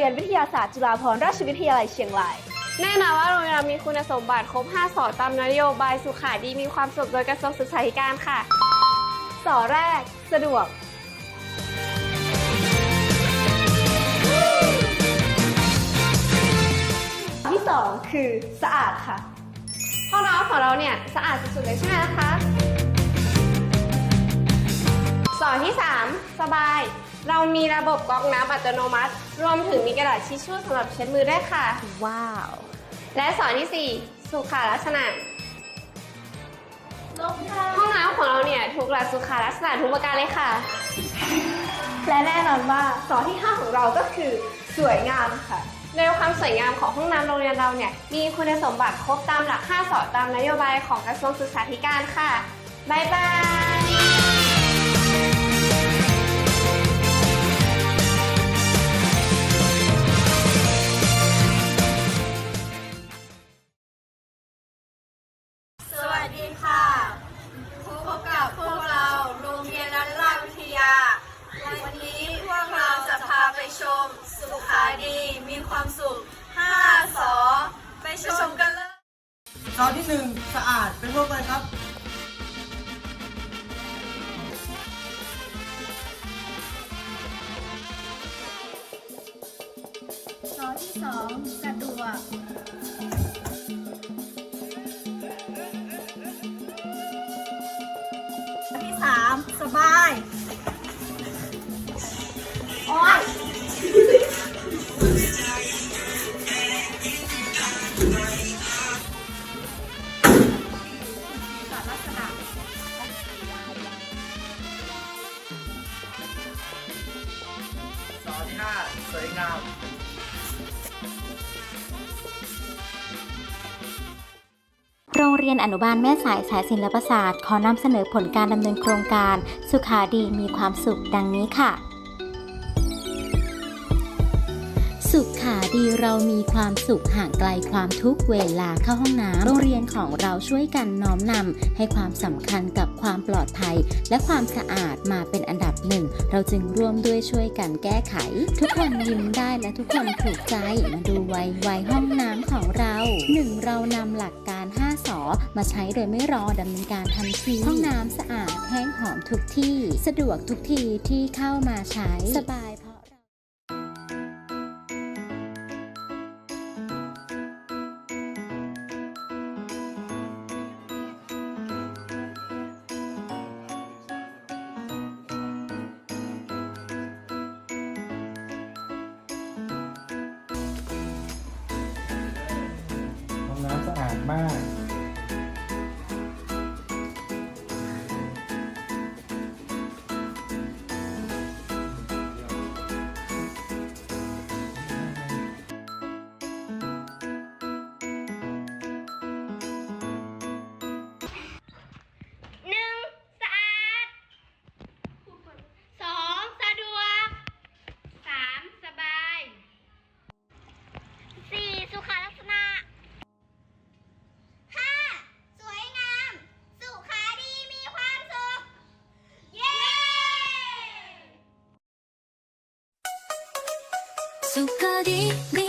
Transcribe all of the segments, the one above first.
รียนวิทยาศาสตร์จุฬาภรณราชวิทยาลัยเชียงราย แน่นอนว่าโรงเรียนเรามีคุณสมบัติครบ 5 สอตามนโยบายสุขาดีมีความสุขโดยกระทรวงศึกษาธิการค่ะ สอแรก สะดวก ที่สองคือสะอาดค่ะ ห้องน้ำของเราเนี่ยสะอาดสุดๆเลยใช่ไหมล่ะคะ สอนที่ 3 สบาย เรามีระบบกรองน้ำอัตโนมัติ รวมถึงมีกระดาษทิชชู่สำหรับเช็ดมือด้วยค่ะ ว้าว และสอนที่ 4 สุขาลักษณะห้องน้ำของเราเนี่ยถูกหลักสุขาลักษณะทุกประการเลยค่ะ และแน่นอนว่าสอที่ 5 ของเราก็คือสวยงามค่ะโดยความสวยงามของห้องน้ำโรงเรียนเราเนี่ยมีคุณสมบัติครบตามหลัก 5 สอตามนโยบายของกระทรวงศึกษาธิการค่ะ บ๊ายบาย ขาดีมีความสุข5สอไปชมกันเลยซอสที่หนึ่งสะอาดเป็นพวกอะไรครับสอที่สองสะดวกที่สามสบาย โรงเรียนอนุบาลแม่สายสายศิลปศาสตร์ขอนำเสนอผลการดำเนินโครงการ สุขาดีมีความสุขดังนี้ค่ะ สุขาดีเรามีความสุขห่างไกลความทุกเวลาเข้าห้องน้ำโรงเรียนของเราช่วยกันน้อมนำให้ความสำคัญกับความปลอดภัย และความสะอาดมาเป็นอันดับหนึ่ง เราจึงร่วมด้วยช่วยกันแก้ไข ทุกคนยิ้มได้และทุกคนถูกใจมาดูไวไวห้องน้ำของเรา 1. เรานำหลักการ 5 สอมาใช้โดยไม่รอดำเนินการทันทีห้องน้ำสะอาดแห้งหอมทุกที่ สะดวกทุกทีที่เข้ามาใช้สบาย มาก สุข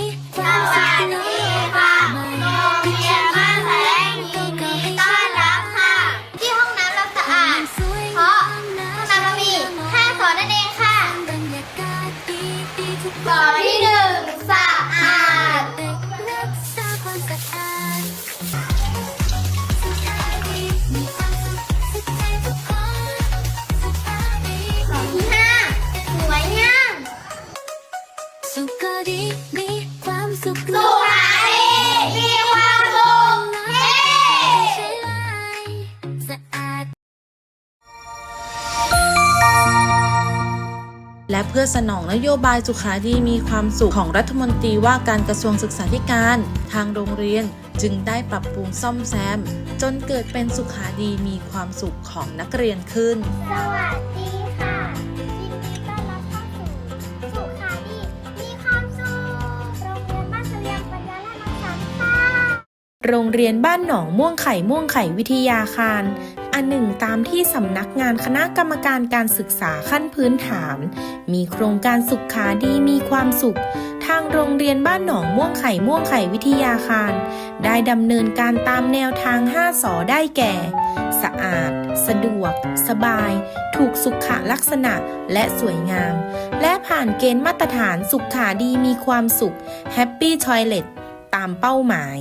เพื่อสนองนโยบายสุขาดีมีความสุขของรัฐมนตรีว่าการกระทรวงศึกษาธิการ ทางโรงเรียนจึงได้ปรับปรุงซ่อมแซม จนเกิดเป็นสุขาดีมีความสุขของนักเรียนขึ้น สวัสดีค่ะยินดีต้อนรับเข้าสู่สุขาดีมีความสุข โรงเรียนบ้านเสลียงปัญญาและมังสรค่ะ โรงเรียนบ้านหนองม่วงไข่ม่วงไข่วิทยาคารอัน หนึ่งตามที่สำนักงานคณะกรรมการการศึกษาขั้นพื้นฐาน มีโครงการสุขขาดีมีความสุข ทางโรงเรียนบ้านหนองม่วงไข่ม่วงไข่วิทยาคาร ได้ดำเนินการตามแนวทาง 5สอได้แก่ สะอาด สะดวก สบาย ถูกสุขลักษณะและสวยงาม และผ่านเกณฑ์มาตรฐานสุขขาดีมีความสุข Happy Toilet ตามเป้าหมาย